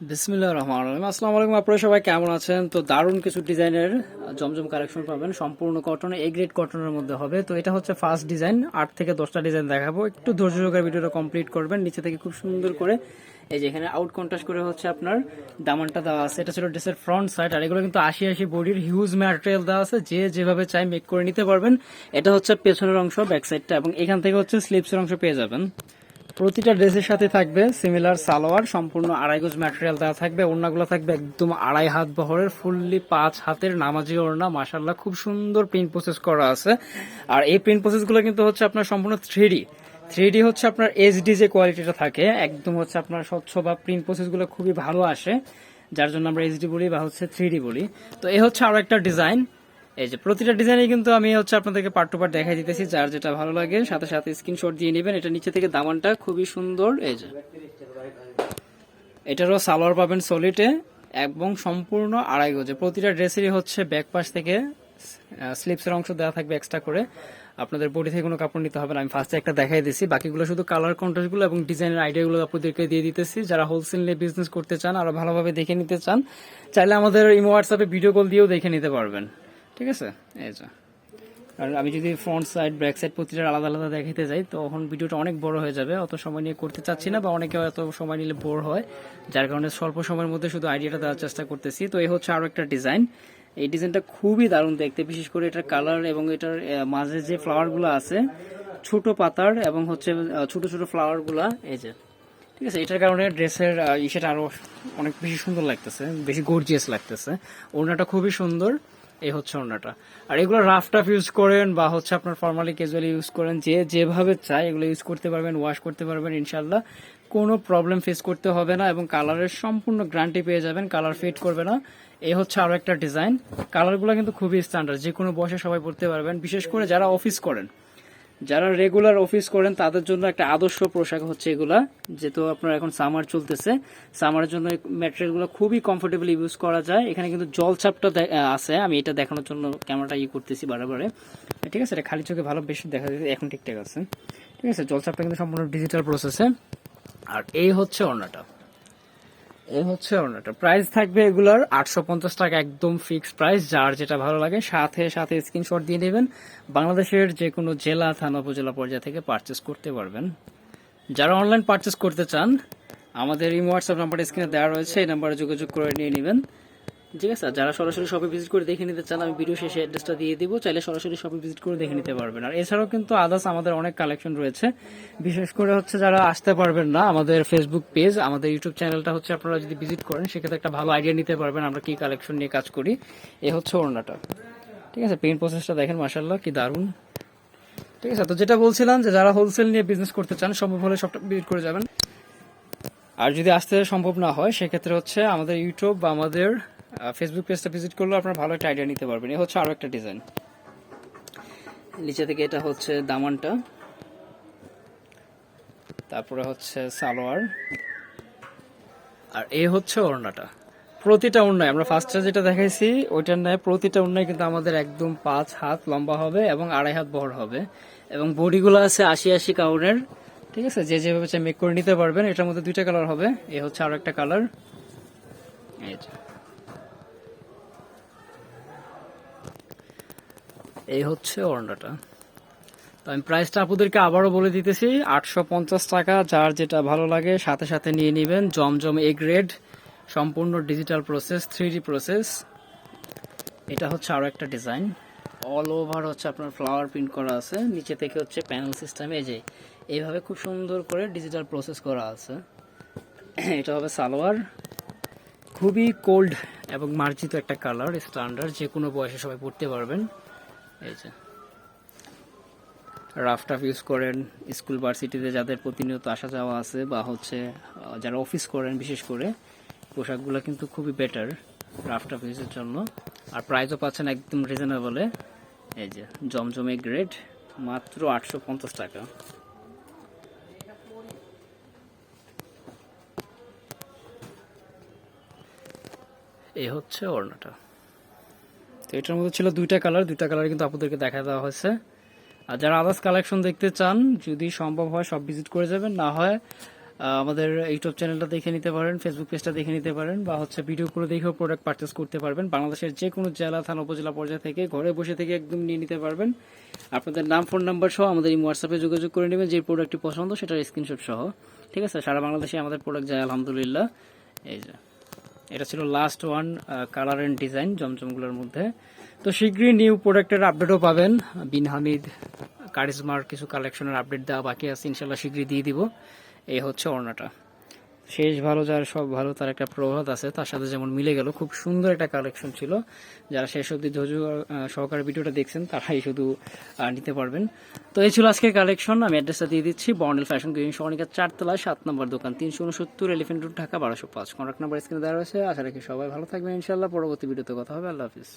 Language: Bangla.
বিসমিল্লাহ রহমান রহিম। আসসালামু আলাইকুম, আপনারা সবাই কেমন আছেন? তো দারুণ কিছু ডিজাইনের জমজম কালেকশন পাবেন। সম্পূর্ণ কটনে এ গ্রেড কটনের মধ্যে হবে। তো এটা হচ্ছে ফার্স্ট ডিজাইন আট থেকে দশটা ডিজাইন দেখাবো। একটু ধৈর্য সহকারে ভিডিওটা কমপ্লিট করবেন। নিচে থেকে খুব সুন্দর করে এই যে এখানে আউট কন্ট্রাস্ট করে হচ্ছে আপনার দামানটা দেওয়া আছে। এটা ছিল ড্রেসের ফ্রন্ট সাইড আর এগুলো কিন্তু আশি আশি বডির হিউজ ম্যাটেরিয়াল দেওয়া আছে। যে যেভাবে চাই মেক করে নিতে পারবেন। এটা হচ্ছে পেছনের অংশ ব্যাক সাইডটা এবং এখান থেকে হচ্ছে স্লিপসের অংশ পেয়ে যাবেন। প্রতিটা ড্রেসের সাথে থাকবে সিমিলার সালোয়ার, সম্পূর্ণ আড়াই গজ ম্যাটেরিয়াল দেওয়া থাকবে, ওড়নাগুলো থাকবে একদম আড়াই হাত বহরের ফুললি পাঁচ হাতের নামাজি ওড়না মাসাল্লাহ খুব সুন্দর প্রিন্ট প্রসেস করা আছে। আর এই প্রিন্ট প্রসেসগুলো কিন্তু হচ্ছে আপনার সম্পূর্ণ থ্রি থ্রি হচ্ছে আপনার এইচডি যে কোয়ালিটিটা থাকে, একদম হচ্ছে আপনার স্বচ্ছ বা প্রিন্ট প্রসেসগুলো খুবই ভালো আসে, যার জন্য আমরা এইচডি বলি বা হচ্ছে থ্রি বলি। তো এই হচ্ছে আরও একটা ডিজাইন এই যে প্রতিটা ডিজাইনে কিন্তু আমি হচ্ছে আপনাদেরকে পার্ট টু পার্ট দেখাই দিতেছি, যার যেটা ভালো লাগে, সাথে সাথে স্ক্রিনশট দিয়ে নেবেন। এটা নিচে থেকে দামানটা খুবই সুন্দর, এই যে। এটারও সালোয়ার পাবেন সলিটে এবং সম্পূর্ণ আড়াই গজে। প্রতিটা ড্রেসেরই হচ্ছে ব্যাক পাশ থেকে স্লিপসের অংশ দেওয়া থাকবে এক্সট্রা করে। আপনাদের বডি থেকে কোনো কাপড় নিতে হবে না। আমি ফার্স্টে একটা দেখাই দিছি বাকিগুলো শুধু কালার কন্ট্রাস্টগুলো এবং ডিজাইনের আইডিয়াগুলো আপনাদেরকে দিয়ে দিতেছি। যারা হোলসেল নিয়ে বিজনেস করতে চান, আরও ভালোভাবে দেখে নিতে চান, চাইলে আমাদের ইমো হোয়াটসঅ্যাপে ভিডিও কল দিয়েও দেখে নিতে পারবেন। ঠিক আছে? এই যে। আর আমি যদি ফ্রন্ট সাইড ব্যাক সাইড প্রতিটা আলাদা আলাদা দেখাতে যাই, তখন ভিডিওটা অনেক বড় হয়ে যাবে। অত সময় নিয়ে করতে চাচ্ছি না বা অনেকে এত সময় নিলে বোর হয়। যার কারণে স্বল্প সময়ের মধ্যে শুধু আইডিয়াটা দেওয়ার চেষ্টা করতেছি। তো এই হচ্ছে আরও একটা ডিজাইন এই ডিজাইনটা খুবই দারুণ দেখতে, বিশেষ করে এটার কালার এবং এটার মাঝে যে ফ্লাওয়ারগুলো আছে, ছোট পাতার এবং হচ্ছে ছোট ছোট ফ্লাওয়ারগুলা এই যে। ঠিক আছে? এটার কারণে ড্রেসের ইসেটা আরও অনেক বেশি সুন্দর লাগতেছে, বেশি গর্জিয়াস লাগতেছে। ওড়নাটা খুবই সুন্দর। এই হচ্ছে ওড়নাটা। আর এগুলো রাফ টাফ ইউজ করেন বা হচ্ছে আপনার ফর্মালি ক্যাজুয়ালি ইউজ করেন, যে যেভাবে চাই এগুলো ইউজ করতে পারবেন ওয়াশ করতে পারবেন ইনশাল্লাহ কোনো প্রবলেম ফেস করতে হবে না এবং কালারের সম্পূর্ণ গ্রান্টি পেয়ে যাবেন কালার ফেড করবে না। এই হচ্ছে আরও একটা ডিজাইন কালারগুলো কিন্তু খুবই স্ট্যান্ডার্ড যে কোনো বয়সে সবাই পড়তে পারবেন। বিশেষ করে যারা অফিস করেন যারা রেগুলার অফিস করেন, তাদের জন্য একটা আদর্শ পোশাক হচ্ছে এগুলা, যেহেতু আপনার এখন সামার চলতেছে। সামারের জন্য ম্যাটেরিয়ালগুলো খুবই কমফোর্টেবল ইউজ করা যায়। এখানে কিন্তু জল চাপটা আছে। আমি এটা দেখানোর জন্য ক্যামেরাটা ই করতেছি বারে ঠিক আছে? এটা খালি চোখে ভালো বেশি দেখা যাচ্ছে এখন ঠিকঠাক আছে। ঠিক আছে? জল চাপটা কিন্তু সম্পূর্ণ ডিজিটাল প্রসেসে আর এই হচ্ছে ওড়নাটা। এই হচ্ছে ওড়নাটা প্রাইস থাকবে এগুলার আটশো পঞ্চাশ টাকা একদম ফিক্সড প্রাইস যার যেটা ভালো লাগে সাথে সাথে স্ক্রিনশট দিয়ে নেবেন বাংলাদেশের যে কোনো জেলা, থানা, উপজেলা পর্যায় থেকে পারচেস করতে পারবেন। যারা অনলাইন পারচেস করতে চান, আমাদের এই হোয়াটসঅ্যাপ নাম্বার স্ক্রিনে দেওয়া রয়েছে, এই নাম্বারে যোগাযোগ করে নিয়ে নেবেন। ঠিক আছে যারা সরাসরি শপে ভিজিট করে দেখে নিতে চান, আমি ভিডিও শেষে অ্যাড্রেসটা দিয়ে দিব। চাইলে সরাসরি শপে ভিজিট করে দেখে নিতে পারবেন। আর এছাড়াও কিন্তু আদার্স আমাদের অনেক কালেকশন রয়েছে। বিশেষ করে হচ্ছে যারা আসতে পারবেন না, আমাদের ফেসবুক পেজ আমাদের ইউটিউব চ্যানেলটা হচ্ছে আপনারা যদি ভিজিট করেন, সেক্ষেত্রে একটা ভালো আইডিয়া নিতে পারবেন আমরা কি কালেকশন নিয়ে কাজ করি। এ হচ্ছে ওড়নাটা। ঠিক আছে পেইন্ট প্রসেসটা দেখেন মাসাল্লাহ কি দারুণ। ঠিক আছে, তো যেটা বলছিলাম যে যারা হোলসেল নিয়ে বিজনেস করতে চান, সম্ভব হলে সবটা ভিজিট করে যাবেন। আর যদি আসতে সম্ভব না হয়, সেক্ষেত্রে হচ্ছে আমাদের ইউটিউব বা আমাদের ফেসবুক পেজটা ভিজিট করলে আপনারা ভালো একটা আইডিয়া নিতে পারবেন। এ হচ্ছে আরও একটা ডিজাইন নিচে থেকে এটা হচ্ছে দামানটা। তারপরে হচ্ছে সালোয়ার। আর এই হচ্ছে ওড়নাটা। প্রতিটা ওড়নায়, আমরা ফার্স্টে যেটা দেখাইছি, ওইটার ন্যায় প্রতিটা ওড়নায় কিন্তু আমাদের একদম পাঁচ হাত লম্বা হবে এবং আড়াই হাত বহর হবে। এবং বডিগুলো আছে আশি আশি কাউনের, ঠিক আছে? যে যেভাবে মেক করে নিতে পারবেন, এটার মধ্যে দুইটা কালার হবে। এ হচ্ছে আরও একটা কালার এই এই হচ্ছে ওড়নাটা তো আমি প্রাইসটা আপনাদেরকে আবারও বলে দিতেছি, আটশো পঞ্চাশ টাকা, যার যেটা ভালো লাগে সাথে সাথে নিয়ে নেবেন। জমজম এ গ্রেড সম্পূর্ণ ডিজিটাল প্রসেস থ্রি প্রসেস এটা হচ্ছে আরও একটা ডিজাইন অল ওভার হচ্ছে আপনার ফ্লাওয়ার প্রিন্ট করা আছে। নিচে থেকে হচ্ছে প্যানেল সিস্টেমে যে এইভাবে খুব সুন্দর করে ডিজিটাল প্রসেস করা আছে। এটা হবে সালোয়ার। খুবই কোল্ড এবং মার্জিত একটা কালার স্ট্যান্ডার্ড যে কোনো বয়সে সবাই পড়তে পারবেন। এই যে। রাফ টাফ ইউজ করেন স্কুল ভার্সিটিতে যাদের প্রতিনিয়ত আসা যাওয়া আছে বা হচ্ছে যারা অফিস করেন বিশেষ করে, পোশাকগুলো কিন্তু খুবই বেটার রাফ টাফ ইউজের জন্য। আর প্রাইসও পাচ্ছেন একদম রিজনেবলে এই যে, জমজমে গ্রেড মাত্র আটশো পঞ্চাশ টাকা। এই হচ্ছে ওড়নাটা। তো এটার মধ্যে ছিল দুইটা কালার দুইটা কালার কিন্তু আপনাদেরকে দেখা দেওয়া হয়েছে। আর যারা আদার্স কালেকশন দেখতে চান, যদি সম্ভব হয় সব ভিজিট করে যাবেন, না হয় আমাদের ইউটিউব চ্যানেলটা দেখে নিতে পারেন ফেসবুক পেজটা দেখে নিতে পারেন, বা হচ্ছে ভিডিও করে দেখেও প্রোডাক্ট পারচেস করতে পারবেন। বাংলাদেশের যে কোনো জেলা, থানা, উপজেলা পর্যায়ে থেকে ঘরে বসে থেকে একদম নিয়ে নিতে পারবেন। আপনাদের নাম ফোন নাম্বার সহ আমাদের এই হোয়াটসঅ্যাপে যোগাযোগ করে নেবেন, যে প্রোডাক্টটি পছন্দ, সেটার স্ক্রিনশট সহ। ঠিক আছে? সারা বাংলাদেশে আমাদের প্রোডাক্ট যায়, আলহামদুলিল্লাহ। এই যে। এটা ছিল last one colour and design জমজমগুলোর মধ্যে। তো শীঘ্রই নিউ প্রোডাক্টের আপডেটও পাবেন। বিন হামিদ, কারিজমার কিছু কালেকশনের আপডেট দেওয়া বাকি আছে ইনশাল্লাহ শীঘ্রই দিয়ে দিব। এই হচ্ছে ওড়নাটা। শেষ ভালো যার, সব ভালো, তার একটা প্রভাত আছে। তার সাথে যেমন মিলে গেল, খুব সুন্দর একটা কালেকশন ছিল। যারা শেষ অব্দি ধৈর্য সহকারে ভিডিওটা দেখছেন, তারাই শুধু নিতে পারবেন। তো এই ছিল আজকের কালেকশন আমি অ্যাড্রেসটা দিয়ে দিচ্ছি। বর্নেল ফ্যাশন গ্রিন সরণিকা চারতলা, সাত নম্বর দোকান, তিনশো উনসত্তর এলিফেন্ট রোড ঢাকা, বারোশো পাঁচ। কন্ট্যাক্ট নাম্বার স্ক্রিনে দেওয়া রয়েছে। আশা রাখি সবাই ভালো থাকবেন। ইনশাল্লাহ পরবর্তী ভিডিওতে কথা হবে। আল্লাহ হাফিজ।